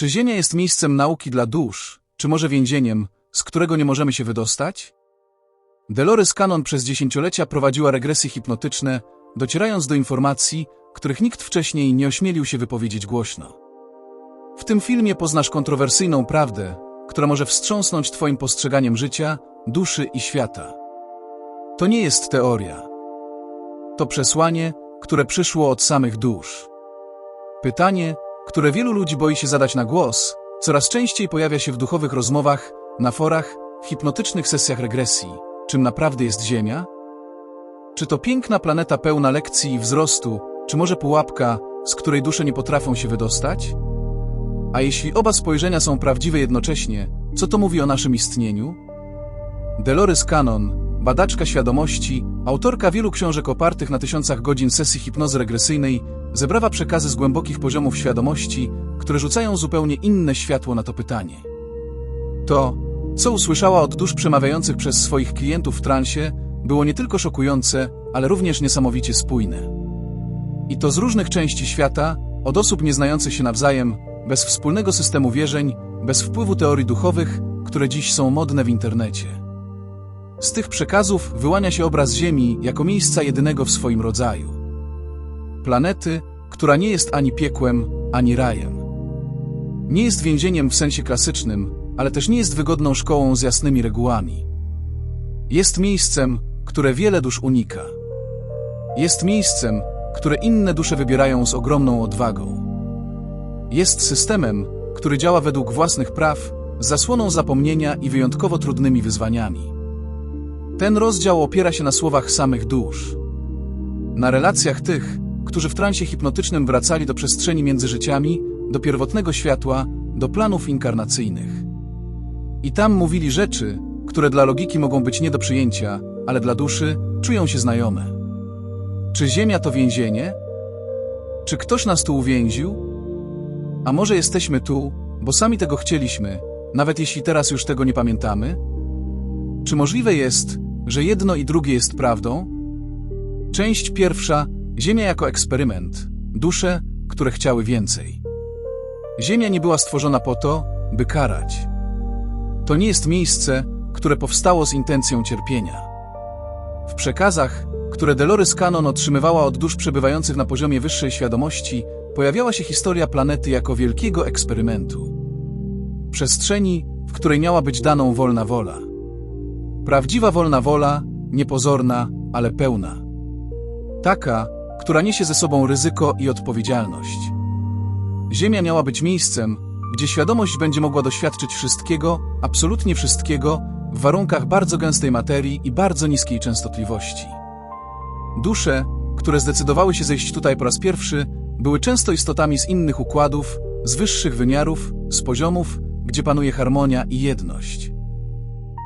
Czy Ziemia jest miejscem nauki dla dusz, czy może więzieniem, z którego nie możemy się wydostać? Dolores Cannon przez dziesięciolecia prowadziła regresje hipnotyczne, docierając do informacji, których nikt wcześniej nie ośmielił się wypowiedzieć głośno. W tym filmie poznasz kontrowersyjną prawdę, która może wstrząsnąć Twoim postrzeganiem życia, duszy i świata. To nie jest teoria. To przesłanie, które przyszło od samych dusz. Pytanie, które wielu ludzi boi się zadać na głos, coraz częściej pojawia się w duchowych rozmowach, na forach, w hipnotycznych sesjach regresji. Czym naprawdę jest Ziemia? Czy to piękna planeta pełna lekcji i wzrostu, czy może pułapka, z której dusze nie potrafią się wydostać? A jeśli oba spojrzenia są prawdziwe jednocześnie, co to mówi o naszym istnieniu? Dolores Cannon, badaczka świadomości, autorka wielu książek opartych na tysiącach godzin sesji hipnozy regresyjnej, zebrała przekazy z głębokich poziomów świadomości, które rzucają zupełnie inne światło na to pytanie. To, co usłyszała od dusz przemawiających przez swoich klientów w transie, było nie tylko szokujące, ale również niesamowicie spójne. I to z różnych części świata, od osób nieznających się nawzajem, bez wspólnego systemu wierzeń, bez wpływu teorii duchowych, które dziś są modne w internecie. Z tych przekazów wyłania się obraz Ziemi jako miejsca jedynego w swoim rodzaju. Planety, która nie jest ani piekłem, ani rajem. Nie jest więzieniem w sensie klasycznym, ale też nie jest wygodną szkołą z jasnymi regułami. Jest miejscem, które wiele dusz unika. Jest miejscem, które inne dusze wybierają z ogromną odwagą. Jest systemem, który działa według własnych praw, z zasłoną zapomnienia i wyjątkowo trudnymi wyzwaniami. Ten rozdział opiera się na słowach samych dusz. Na relacjach tych, którzy w transie hipnotycznym wracali do przestrzeni między życiami, do pierwotnego światła, do planów inkarnacyjnych. I tam mówili rzeczy, które dla logiki mogą być nie do przyjęcia, ale dla duszy czują się znajome. Czy Ziemia to więzienie? Czy ktoś nas tu uwięził? A może jesteśmy tu, bo sami tego chcieliśmy, nawet jeśli teraz już tego nie pamiętamy? Czy możliwe jest, że jedno i drugie jest prawdą? Część pierwsza Ziemia jako eksperyment, dusze, które chciały więcej. Ziemia nie była stworzona po to, by karać. To nie jest miejsce, które powstało z intencją cierpienia. W przekazach, które Dolores Cannon otrzymywała od dusz przebywających na poziomie wyższej świadomości, pojawiała się historia planety jako wielkiego eksperymentu. Przestrzeni, w której miała być daną wolna wola. Prawdziwa wolna wola, niepozorna, ale pełna. Taka, która niesie ze sobą ryzyko i odpowiedzialność. Ziemia miała być miejscem, gdzie świadomość będzie mogła doświadczyć wszystkiego, absolutnie wszystkiego, w warunkach bardzo gęstej materii i bardzo niskiej częstotliwości. Dusze, które zdecydowały się zejść tutaj po raz pierwszy, były często istotami z innych układów, z wyższych wymiarów, z poziomów, gdzie panuje harmonia i jedność.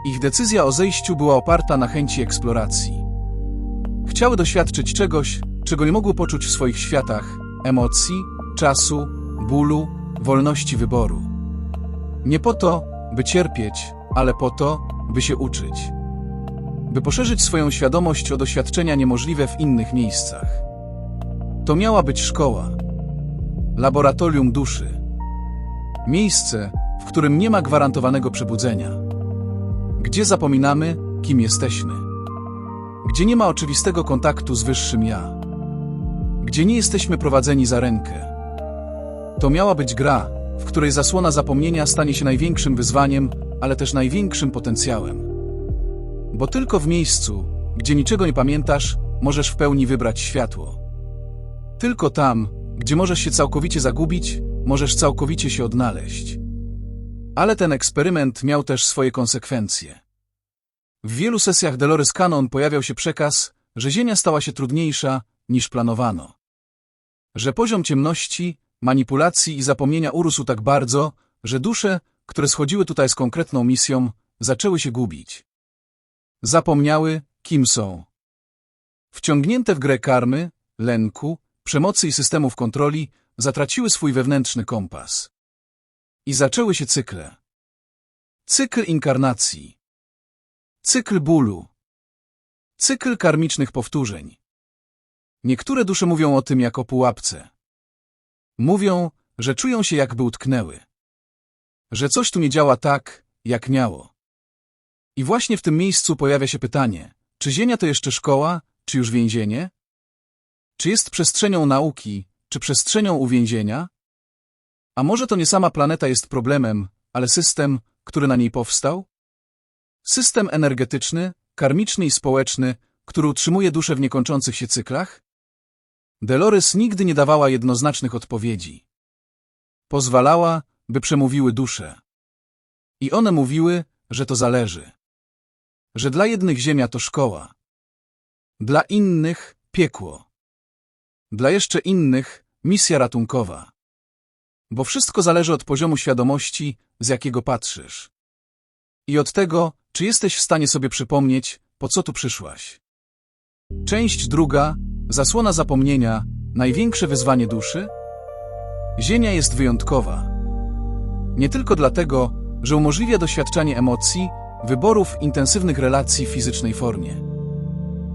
Ich decyzja o zejściu była oparta na chęci eksploracji. Chciały doświadczyć czegoś, czego nie mogły poczuć w swoich światach emocji, czasu, bólu, wolności wyboru. Nie po to, by cierpieć, ale po to, by się uczyć. By poszerzyć swoją świadomość o doświadczenia niemożliwe w innych miejscach. To miała być szkoła, laboratorium duszy, miejsce, w którym nie ma gwarantowanego przebudzenia, gdzie zapominamy, kim jesteśmy, gdzie nie ma oczywistego kontaktu z wyższym ja, gdzie nie jesteśmy prowadzeni za rękę. To miała być gra, w której zasłona zapomnienia stanie się największym wyzwaniem, ale też największym potencjałem. Bo tylko w miejscu, gdzie niczego nie pamiętasz, możesz w pełni wybrać światło. Tylko tam, gdzie możesz się całkowicie zagubić, możesz całkowicie się odnaleźć. Ale ten eksperyment miał też swoje konsekwencje. W wielu sesjach Dolores Cannon pojawiał się przekaz, że Ziemia stała się trudniejsza, niż planowano. Że poziom ciemności, manipulacji i zapomnienia urósł tak bardzo, że dusze, które schodziły tutaj z konkretną misją, zaczęły się gubić. Zapomniały, kim są. Wciągnięte w grę karmy, lęku, przemocy i systemów kontroli, zatraciły swój wewnętrzny kompas. I zaczęły się cykle. Cykl inkarnacji. Cykl bólu. Cykl karmicznych powtórzeń. Niektóre dusze mówią o tym jako pułapce. Mówią, że czują się jakby utknęły. że coś tu nie działa tak, jak miało. I właśnie w tym miejscu pojawia się pytanie, czy Ziemia to jeszcze szkoła, czy już więzienie? Czy jest przestrzenią nauki, czy przestrzenią uwięzienia? A może to nie sama planeta jest problemem, ale system, który na niej powstał? System energetyczny, karmiczny i społeczny, który utrzymuje duszę w niekończących się cyklach? Dolores nigdy nie dawała jednoznacznych odpowiedzi. Pozwalała, by przemówiły dusze. I one mówiły, że to zależy. Że dla jednych ziemia to szkoła. Dla innych piekło. Dla jeszcze innych misja ratunkowa. Bo wszystko zależy od poziomu świadomości, z jakiego patrzysz. I od tego, czy jesteś w stanie sobie przypomnieć, po co tu przyszłaś. Część druga, zasłona zapomnienia, największe wyzwanie duszy? Ziemia jest wyjątkowa. Nie tylko dlatego, że umożliwia doświadczanie emocji, wyborów intensywnych relacji w fizycznej formie.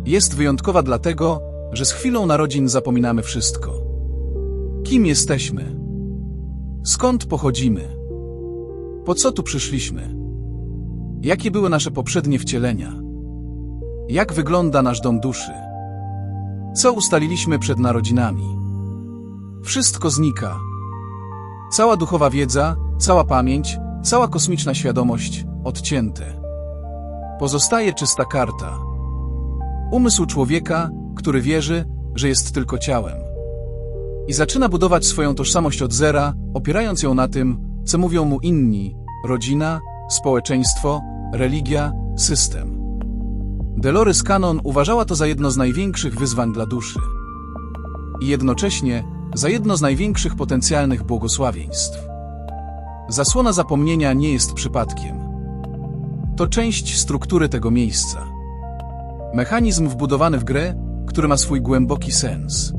Jest wyjątkowa dlatego, że z chwilą narodzin zapominamy wszystko. Kim jesteśmy? Skąd pochodzimy? Po co tu przyszliśmy? Jakie były nasze poprzednie wcielenia? Jak wygląda nasz dom duszy? Co ustaliliśmy przed narodzinami? Wszystko znika. Cała duchowa wiedza, cała pamięć, cała kosmiczna świadomość odcięte. Pozostaje czysta karta. Umysł człowieka, który wierzy, że jest tylko ciałem. I zaczyna budować swoją tożsamość od zera, opierając ją na tym, co mówią mu inni rodzina, społeczeństwo, religia, system. Dolores Cannon uważała to za jedno z największych wyzwań dla duszy. I jednocześnie za jedno z największych potencjalnych błogosławieństw. Zasłona zapomnienia nie jest przypadkiem. To część struktury tego miejsca. Mechanizm wbudowany w grę, który ma swój głęboki sens.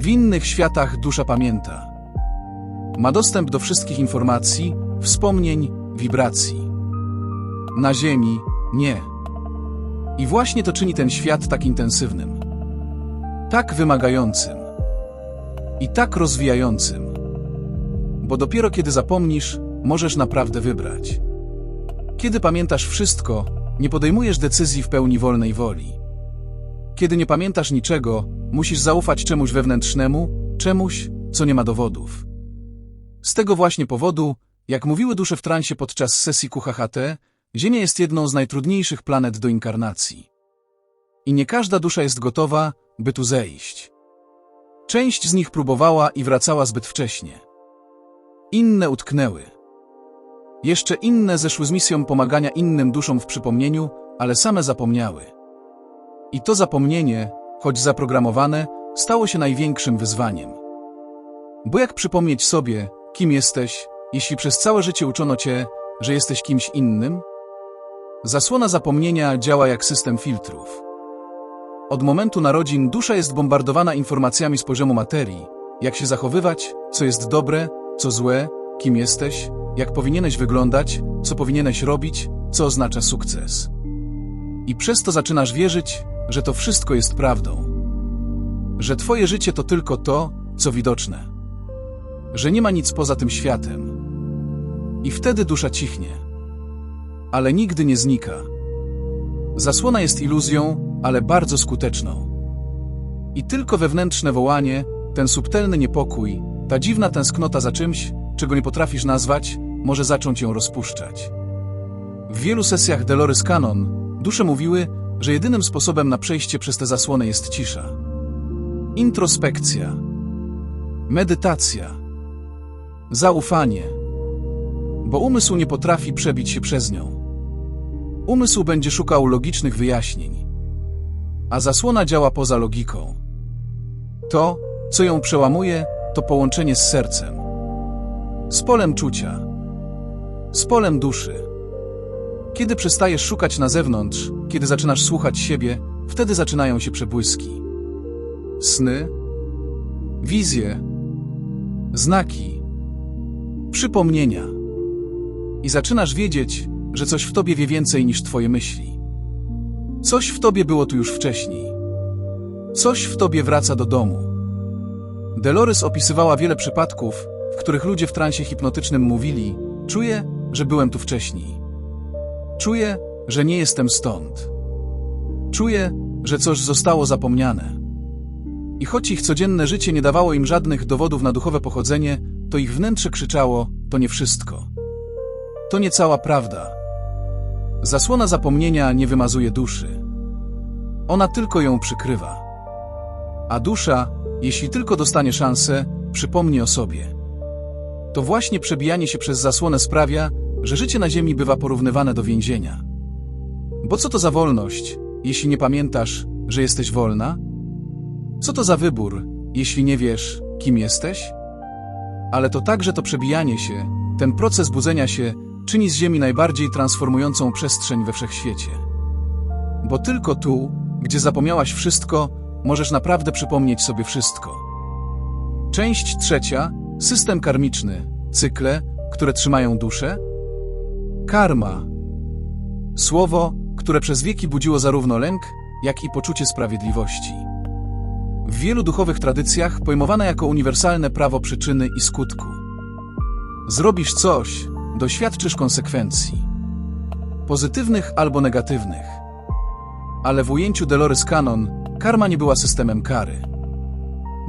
W innych światach dusza pamięta. Ma dostęp do wszystkich informacji, wspomnień, wibracji. Na Ziemi nie. I właśnie to czyni ten świat tak intensywnym, tak wymagającym i tak rozwijającym. Bo dopiero kiedy zapomnisz, możesz naprawdę wybrać. Kiedy pamiętasz wszystko, nie podejmujesz decyzji w pełni wolnej woli. Kiedy nie pamiętasz niczego, musisz zaufać czemuś wewnętrznemu, czemuś, co nie ma dowodów. Z tego właśnie powodu, jak mówiły dusze w transie podczas sesji QHHT, Ziemia jest jedną z najtrudniejszych planet do inkarnacji. I nie każda dusza jest gotowa, by tu zejść. Część z nich próbowała i wracała zbyt wcześnie. Inne utknęły. Jeszcze inne zeszły z misją pomagania innym duszom w przypomnieniu, ale same zapomniały. I to zapomnienie, choć zaprogramowane, stało się największym wyzwaniem. Bo jak przypomnieć sobie, kim jesteś, jeśli przez całe życie uczono cię, że jesteś kimś innym? Zasłona zapomnienia działa jak system filtrów. Od momentu narodzin dusza jest bombardowana informacjami z poziomu materii, jak się zachowywać, co jest dobre, co złe, kim jesteś, jak powinieneś wyglądać, co powinieneś robić, co oznacza sukces. I przez to zaczynasz wierzyć, że to wszystko jest prawdą. Że twoje życie to tylko to, co widoczne. Że nie ma nic poza tym światem. I wtedy dusza cichnie. Ale nigdy nie znika. Zasłona jest iluzją, ale bardzo skuteczną. I tylko wewnętrzne wołanie, ten subtelny niepokój, ta dziwna tęsknota za czymś, czego nie potrafisz nazwać, może zacząć ją rozpuszczać. W wielu sesjach Dolores Cannon dusze mówiły, że jedynym sposobem na przejście przez tę zasłonę jest cisza. Introspekcja, medytacja, zaufanie, bo umysł nie potrafi przebić się przez nią. Umysł będzie szukał logicznych wyjaśnień, a zasłona działa poza logiką. To, co ją przełamuje, to połączenie z sercem, z polem czucia, z polem duszy. Kiedy przestajesz szukać na zewnątrz, kiedy zaczynasz słuchać siebie, wtedy zaczynają się przebłyski. Sny, wizje, znaki, przypomnienia. I zaczynasz wiedzieć, że coś w tobie wie więcej niż twoje myśli. Coś w tobie było tu już wcześniej. Coś w tobie wraca do domu. Dolores opisywała wiele przypadków, w których ludzie w transie hipnotycznym mówili, Czuję, że byłem tu wcześniej. Czuję, że nie jestem stąd. Czuję, że coś zostało zapomniane. I choć ich codzienne życie nie dawało im żadnych dowodów na duchowe pochodzenie, to ich wnętrze krzyczało: to nie wszystko. To nie cała prawda. Zasłona zapomnienia nie wymazuje duszy. Ona tylko ją przykrywa. A dusza, jeśli tylko dostanie szansę, przypomni o sobie. To właśnie przebijanie się przez zasłonę sprawia, że życie na ziemi bywa porównywane do więzienia. Bo co to za wolność, jeśli nie pamiętasz, że jesteś wolna? Co to za wybór, jeśli nie wiesz, kim jesteś? Ale to także to przebijanie się, ten proces budzenia się, czyni z Ziemi najbardziej transformującą przestrzeń we wszechświecie. Bo tylko tu, gdzie zapomniałaś wszystko, możesz naprawdę przypomnieć sobie wszystko. Część trzecia system karmiczny, cykle, które trzymają duszę. Karma. Słowo, które przez wieki budziło zarówno lęk, jak i poczucie sprawiedliwości. W wielu duchowych tradycjach pojmowane jako uniwersalne prawo przyczyny i skutku. Zrobisz coś, doświadczysz konsekwencji. Pozytywnych albo negatywnych. Ale w ujęciu Dolores Cannon karma nie była systemem kary.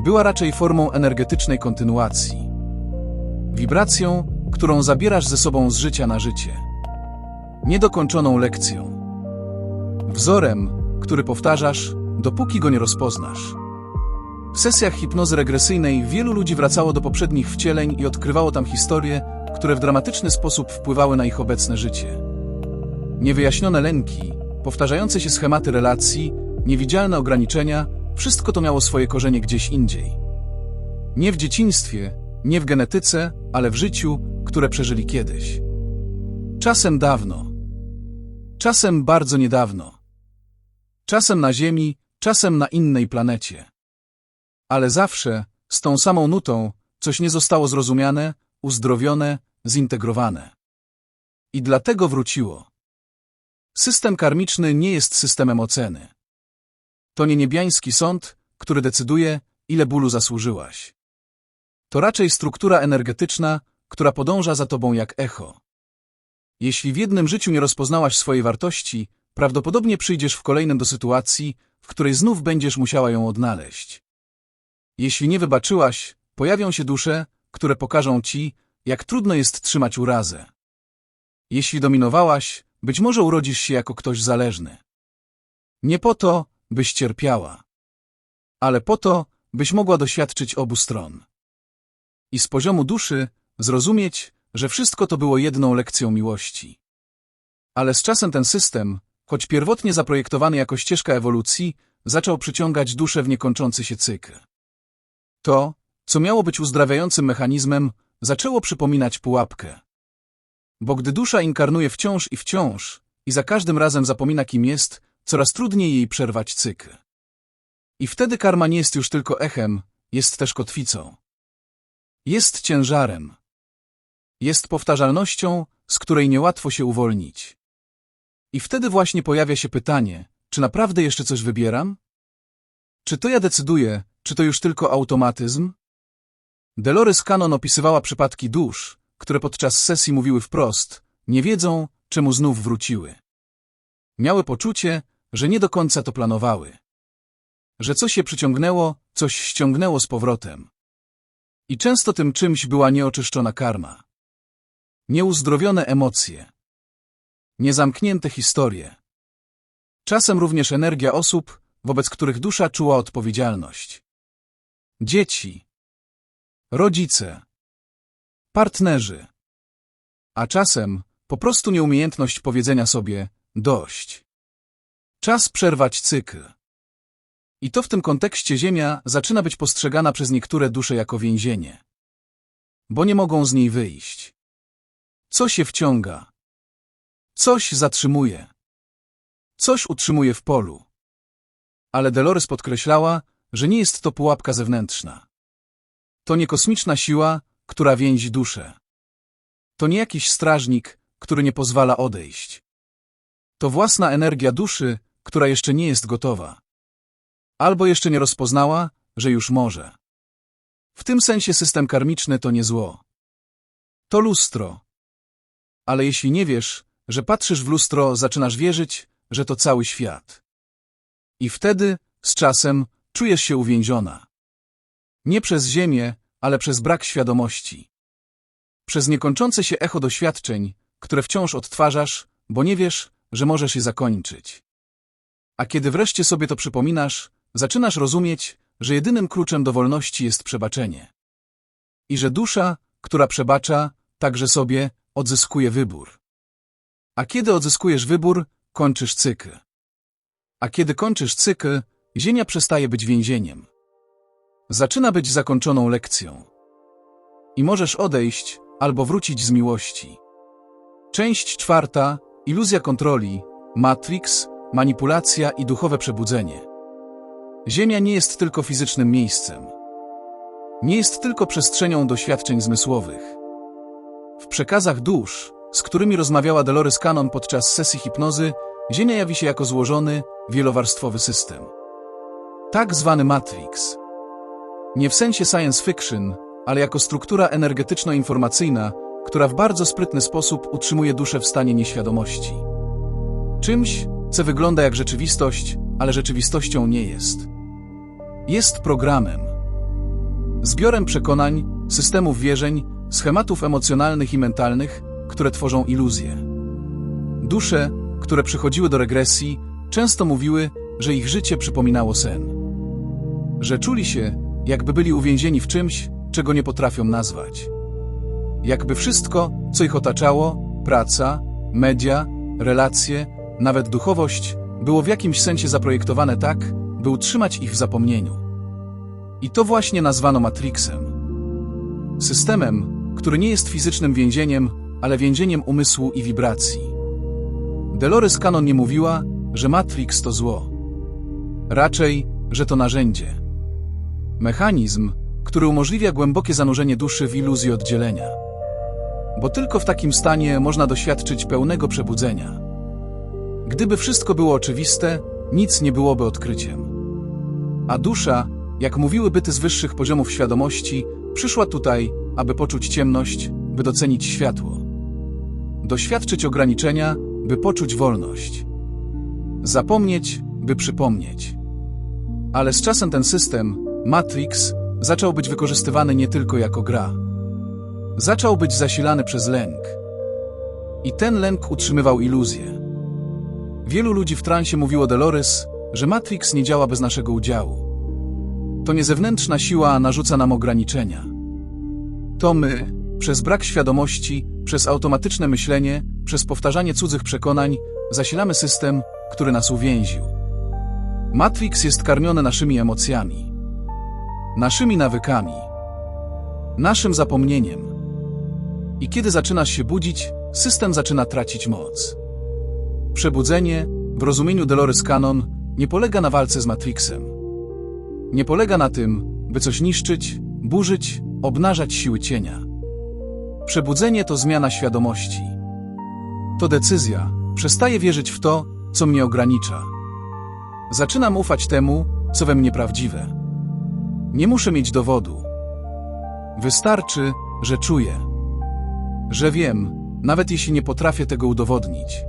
Była raczej formą energetycznej kontynuacji. Wibracją, którą zabierasz ze sobą z życia na życie. Niedokończoną lekcją. Wzorem, który powtarzasz, dopóki go nie rozpoznasz. W sesjach hipnozy regresyjnej wielu ludzi wracało do poprzednich wcieleń i odkrywało tam historie, które w dramatyczny sposób wpływały na ich obecne życie. Niewyjaśnione lęki, powtarzające się schematy relacji, niewidzialne ograniczenia, wszystko to miało swoje korzenie gdzieś indziej. Nie w dzieciństwie, nie w genetyce, ale w życiu, które przeżyli kiedyś. Czasem dawno. Czasem bardzo niedawno. Czasem na Ziemi, czasem na innej planecie. Ale zawsze, z tą samą nutą, coś nie zostało zrozumiane, uzdrowione, zintegrowane. I dlatego wróciło. System karmiczny nie jest systemem oceny. To nie niebiański sąd, który decyduje, ile bólu zasłużyłaś. To raczej struktura energetyczna, która podąża za tobą jak echo. Jeśli w jednym życiu nie rozpoznałaś swojej wartości, prawdopodobnie przyjdziesz w kolejnym do sytuacji, w której znów będziesz musiała ją odnaleźć. Jeśli nie wybaczyłaś, pojawią się dusze, które pokażą ci, jak trudno jest trzymać urazę. Jeśli dominowałaś, być może urodzisz się jako ktoś zależny. Nie po to, byś cierpiała, ale po to, byś mogła doświadczyć obu stron. I z poziomu duszy zrozumieć, że wszystko to było jedną lekcją miłości. Ale z czasem ten system, choć pierwotnie zaprojektowany jako ścieżka ewolucji, zaczął przyciągać duszę w niekończący się cykl. To, co miało być uzdrawiającym mechanizmem, zaczęło przypominać pułapkę. Bo gdy dusza inkarnuje wciąż i wciąż i za każdym razem zapomina kim jest, coraz trudniej jej przerwać cykl. I wtedy karma nie jest już tylko echem, jest też kotwicą. Jest ciężarem. Jest powtarzalnością, z której niełatwo się uwolnić. I wtedy właśnie pojawia się pytanie, czy naprawdę jeszcze coś wybieram? Czy to ja decyduję, czy to już tylko automatyzm? Dolores Cannon opisywała przypadki dusz, które podczas sesji mówiły wprost, nie wiedzą, czemu znów wróciły. Miały poczucie, że nie do końca to planowały. Że coś je przyciągnęło, coś ściągnęło z powrotem. I często tym czymś była nieoczyszczona karma. Nieuzdrowione emocje. Niezamknięte historie. Czasem również energia osób, wobec których dusza czuła odpowiedzialność. Dzieci. Rodzice. Partnerzy. A czasem po prostu nieumiejętność powiedzenia sobie dość. Czas przerwać cykl. I to w tym kontekście Ziemia zaczyna być postrzegana przez niektóre dusze jako więzienie. Bo nie mogą z niej wyjść. Coś się wciąga. Coś zatrzymuje. Coś utrzymuje w polu. Ale Dolores podkreślała, że nie jest to pułapka zewnętrzna. To nie kosmiczna siła, która więzi duszę. To nie jakiś strażnik, który nie pozwala odejść. To własna energia duszy, która jeszcze nie jest gotowa. Albo jeszcze nie rozpoznała, że już może. W tym sensie system karmiczny to nie zło. To lustro. ale jeśli nie wiesz, że patrzysz w lustro, zaczynasz wierzyć, że to cały świat. I wtedy, z czasem, czujesz się uwięziona. Nie przez ziemię, ale przez brak świadomości. Przez niekończące się echo doświadczeń, które wciąż odtwarzasz, bo nie wiesz, że możesz je zakończyć. A kiedy wreszcie sobie to przypominasz, zaczynasz rozumieć, że jedynym kluczem do wolności jest przebaczenie. I że dusza, która przebacza, także sobie odzyskuje wybór. A kiedy odzyskujesz wybór, kończysz cykl. A kiedy kończysz cykl, ziemia przestaje być więzieniem. Zaczyna być zakończoną lekcją. I możesz odejść albo wrócić z miłości. Część czwarta. Iluzja kontroli, Matrix, manipulacja i duchowe przebudzenie. Ziemia nie jest tylko fizycznym miejscem. Nie jest tylko przestrzenią doświadczeń zmysłowych. W przekazach dusz, z którymi rozmawiała Dolores Cannon podczas sesji hipnozy, Ziemia jawi się jako złożony, wielowarstwowy system. Tak zwany Matrix. Nie w sensie science fiction, ale jako struktura energetyczno-informacyjna, która w bardzo sprytny sposób utrzymuje duszę w stanie nieświadomości. Czymś, co wygląda jak rzeczywistość, ale rzeczywistością nie jest. Jest programem. Zbiorem przekonań, systemów wierzeń, schematów emocjonalnych i mentalnych, które tworzą iluzje. Dusze, które przychodziły do regresji, często mówiły, że ich życie przypominało sen. Że czuli się, jakby byli uwięzieni w czymś, czego nie potrafią nazwać. Jakby wszystko, co ich otaczało, praca, media, relacje, nawet duchowość, było w jakimś sensie zaprojektowane tak, by utrzymać ich w zapomnieniu. I to właśnie nazwano Matrixem. Systemem, który nie jest fizycznym więzieniem, ale więzieniem umysłu i wibracji. Dolores Cannon nie mówiła, że Matrix to zło. Raczej, że to narzędzie. Mechanizm, który umożliwia głębokie zanurzenie duszy w iluzji oddzielenia. Bo tylko w takim stanie można doświadczyć pełnego przebudzenia. Gdyby wszystko było oczywiste, nic nie byłoby odkryciem. A dusza, jak mówiły byty z wyższych poziomów świadomości, przyszła tutaj, aby poczuć ciemność, by docenić światło. Doświadczyć ograniczenia, by poczuć wolność. Zapomnieć, by przypomnieć. Ale z czasem ten system, Matrix, zaczął być wykorzystywany nie tylko jako gra. Zaczął być zasilany przez lęk. I ten lęk utrzymywał iluzję. Wielu ludzi w transie mówiło Dolores, że Matrix nie działa bez naszego udziału. To nie zewnętrzna siła narzuca nam ograniczenia. To my, przez brak świadomości, przez automatyczne myślenie, przez powtarzanie cudzych przekonań, zasilamy system, który nas uwięził. Matrix jest karmiony naszymi emocjami, naszymi nawykami, naszym zapomnieniem. I kiedy zaczynasz się budzić, system zaczyna tracić moc. Przebudzenie, w rozumieniu Dolores Cannon, nie polega na walce z Matrixem. Nie polega na tym, by coś niszczyć, burzyć, obnażać siły cienia. Przebudzenie to zmiana świadomości. To decyzja. Przestaję wierzyć w to, co mnie ogranicza. Zaczynam ufać temu, co we mnie prawdziwe. Nie muszę mieć dowodu. Wystarczy, że czuję. Że wiem, nawet jeśli nie potrafię tego udowodnić.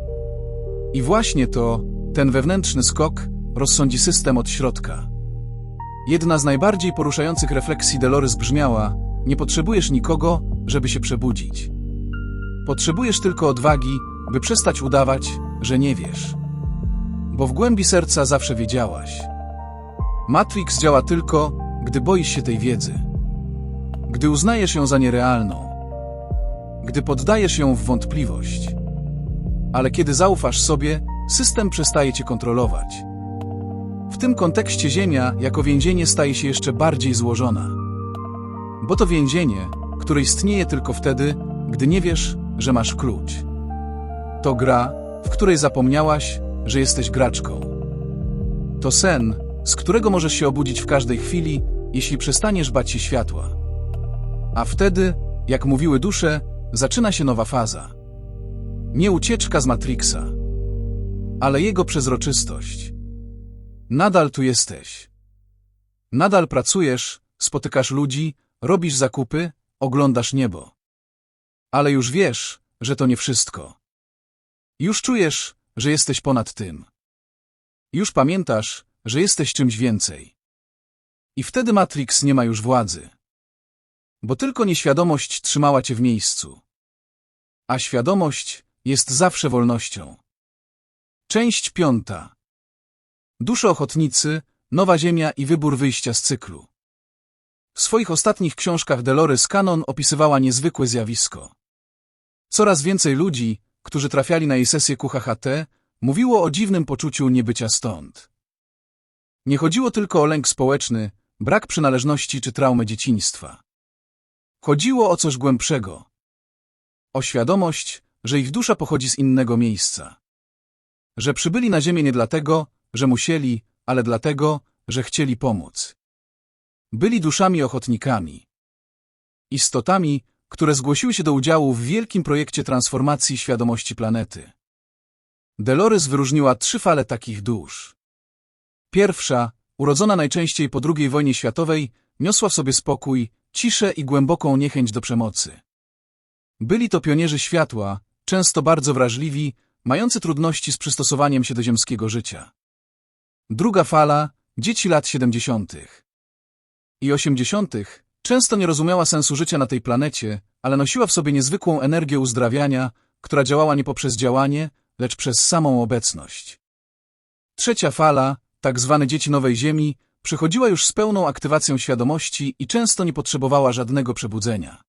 I właśnie to, ten wewnętrzny skok, rozsądzi system od środka. Jedna z najbardziej poruszających refleksji Dolores brzmiała: Nie potrzebujesz nikogo, żeby się przebudzić. Potrzebujesz tylko odwagi, by przestać udawać, że nie wiesz. Bo w głębi serca zawsze wiedziałaś. Matrix działa tylko, gdy boisz się tej wiedzy. Gdy uznajesz ją za nierealną. Gdy poddajesz ją w wątpliwość. Ale kiedy zaufasz sobie, system przestaje cię kontrolować. W tym kontekście Ziemia jako więzienie staje się jeszcze bardziej złożona. Bo to więzienie, które istnieje tylko wtedy, gdy nie wiesz, że masz klucz. To gra, w której zapomniałaś, że jesteś graczką. To sen, z którego możesz się obudzić w każdej chwili, jeśli przestaniesz bać się światła. A wtedy, jak mówiły dusze, zaczyna się nowa faza. Nie ucieczka z Matrixa, ale jego przezroczystość. Nadal tu jesteś. Nadal pracujesz, spotykasz ludzi, robisz zakupy, oglądasz niebo. Ale już wiesz, że to nie wszystko. Już czujesz, że jesteś ponad tym. Już pamiętasz, że jesteś czymś więcej. I wtedy Matrix nie ma już władzy. Bo tylko nieświadomość trzymała cię w miejscu. A świadomość jest zawsze wolnością. Część piąta. Dusze ochotnicy, nowa ziemia i wybór wyjścia z cyklu. W swoich ostatnich książkach Dolores Cannon opisywała niezwykłe zjawisko. Coraz więcej ludzi, którzy trafiali na jej sesję QHHT, mówiło o dziwnym poczuciu niebycia stąd. Nie chodziło tylko o lęk społeczny, brak przynależności czy traumę dzieciństwa. Chodziło o coś głębszego. O świadomość, że ich dusza pochodzi z innego miejsca. Że przybyli na ziemię nie dlatego, że musieli, ale dlatego, że chcieli pomóc. Byli duszami ochotnikami. Istotami, które zgłosiły się do udziału w wielkim projekcie transformacji świadomości planety. Dolores wyróżniła trzy fale takich dusz. Pierwsza, urodzona najczęściej po II wojnie światowej, niosła w sobie spokój, ciszę i głęboką niechęć do przemocy. Byli to pionierzy światła, często bardzo wrażliwi, mający trudności z przystosowaniem się do ziemskiego życia. Druga fala, dzieci lat 70. i 80. często nie rozumiała sensu życia na tej planecie, ale nosiła w sobie niezwykłą energię uzdrawiania, która działała nie poprzez działanie, lecz przez samą obecność. Trzecia fala, tak zwane dzieci nowej ziemi, przychodziła już z pełną aktywacją świadomości i często nie potrzebowała żadnego przebudzenia.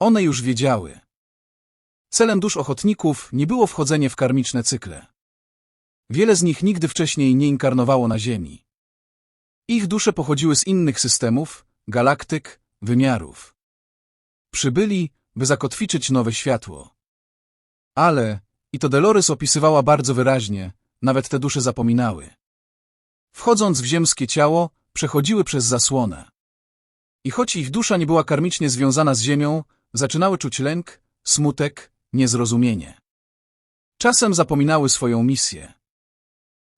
One już wiedziały. Celem dusz ochotników nie było wchodzenie w karmiczne cykle. Wiele z nich nigdy wcześniej nie inkarnowało na Ziemi. Ich dusze pochodziły z innych systemów, galaktyk, wymiarów. Przybyli, by zakotwiczyć nowe światło. Ale, i to Dolores opisywała bardzo wyraźnie, nawet te dusze zapominały. Wchodząc w ziemskie ciało, przechodziły przez zasłonę. I choć ich dusza nie była karmicznie związana z ziemią, zaczynały czuć lęk, smutek, niezrozumienie. Czasem zapominały swoją misję.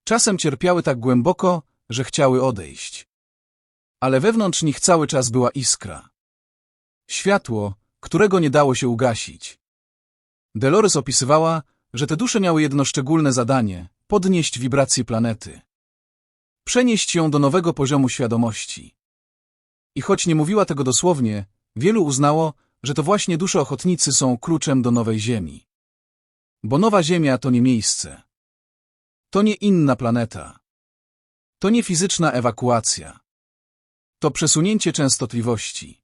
Czasem cierpiały tak głęboko, że chciały odejść. Ale wewnątrz nich cały czas była iskra. Światło, którego nie dało się ugasić. Dolores opisywała, że te dusze miały jedno szczególne zadanie – podnieść wibrację planety. Przenieść ją do nowego poziomu świadomości. I choć nie mówiła tego dosłownie, wielu uznało, że to właśnie dusze ochotnicy są kluczem do nowej Ziemi. Bo nowa Ziemia to nie miejsce. To nie inna planeta. To nie fizyczna ewakuacja. To przesunięcie częstotliwości.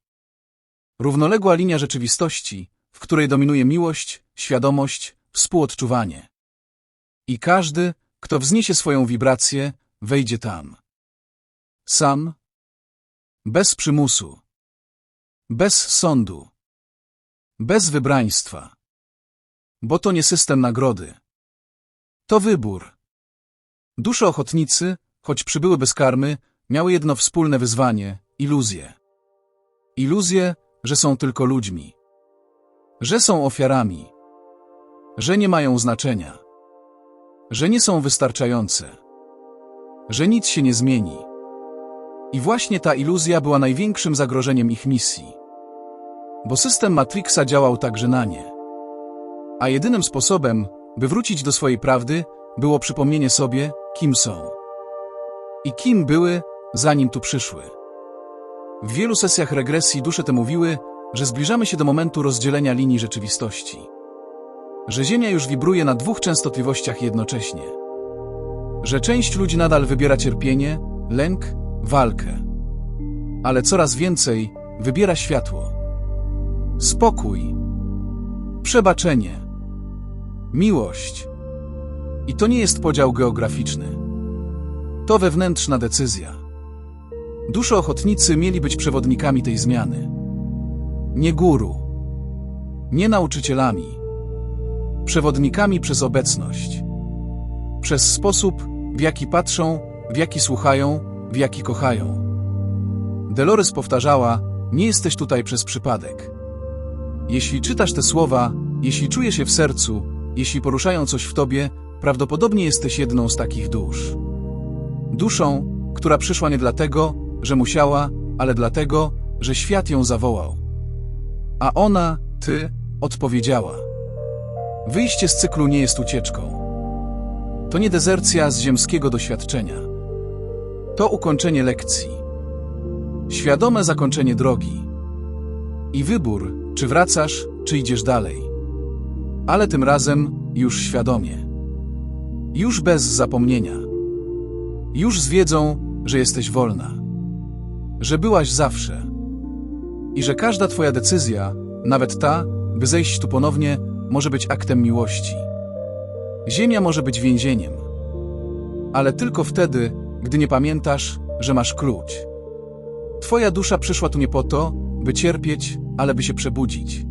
Równoległa linia rzeczywistości, w której dominuje miłość, świadomość, współodczuwanie. I każdy, kto wzniesie swoją wibrację, wejdzie tam. Sam, bez przymusu, bez sądu, bez wybraństwa. Bo to nie system nagrody. To wybór. Dusze ochotnicy, choć przybyły bez karmy, miały jedno wspólne wyzwanie – iluzję. Iluzję, że są tylko ludźmi. Że są ofiarami. Że nie mają znaczenia. Że nie są wystarczające. Że nic się nie zmieni. I właśnie ta iluzja była największym zagrożeniem ich misji. Bo system Matrixa działał także na nie. A jedynym sposobem, by wrócić do swojej prawdy, było przypomnienie sobie, kim są. I kim były, zanim tu przyszły. W wielu sesjach regresji dusze te mówiły, że zbliżamy się do momentu rozdzielenia linii rzeczywistości. Że Ziemia już wibruje na dwóch częstotliwościach jednocześnie. Że część ludzi nadal wybiera cierpienie, lęk, walkę. Ale coraz więcej wybiera światło. Spokój. Przebaczenie. Miłość. I to nie jest podział geograficzny. To wewnętrzna decyzja. Dusze ochotnicy mieli być przewodnikami tej zmiany. Nie guru. Nie nauczycielami. Przewodnikami przez obecność. Przez sposób, w jaki patrzą, w jaki słuchają, w jaki kochają. Dolores powtarzała, nie jesteś tutaj przez przypadek. Jeśli czytasz te słowa, jeśli czujesz je w sercu, jeśli poruszają coś w tobie, prawdopodobnie jesteś jedną z takich dusz. Duszą, która przyszła nie dlatego, że musiała, ale dlatego, że świat ją zawołał. A ona, ty, odpowiedziała. Wyjście z cyklu nie jest ucieczką. To nie dezercja z ziemskiego doświadczenia. To ukończenie lekcji. Świadome zakończenie drogi. I wybór, czy wracasz, czy idziesz dalej. Ale tym razem już świadomie. Już bez zapomnienia. Już z wiedzą, że jesteś wolna. Że byłaś zawsze. I że każda twoja decyzja, nawet ta, by zejść tu ponownie, może być aktem miłości. Ziemia może być więzieniem. Ale tylko wtedy, gdy nie pamiętasz, że masz klucz. Twoja dusza przyszła tu nie po to, by cierpieć, ale by się przebudzić.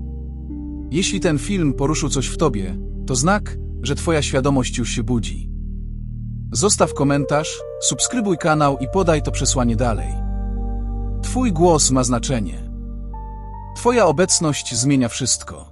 Jeśli ten film poruszył coś w tobie, to znak, że twoja świadomość już się budzi. Zostaw komentarz, subskrybuj kanał i podaj to przesłanie dalej. Twój głos ma znaczenie. Twoja obecność zmienia wszystko.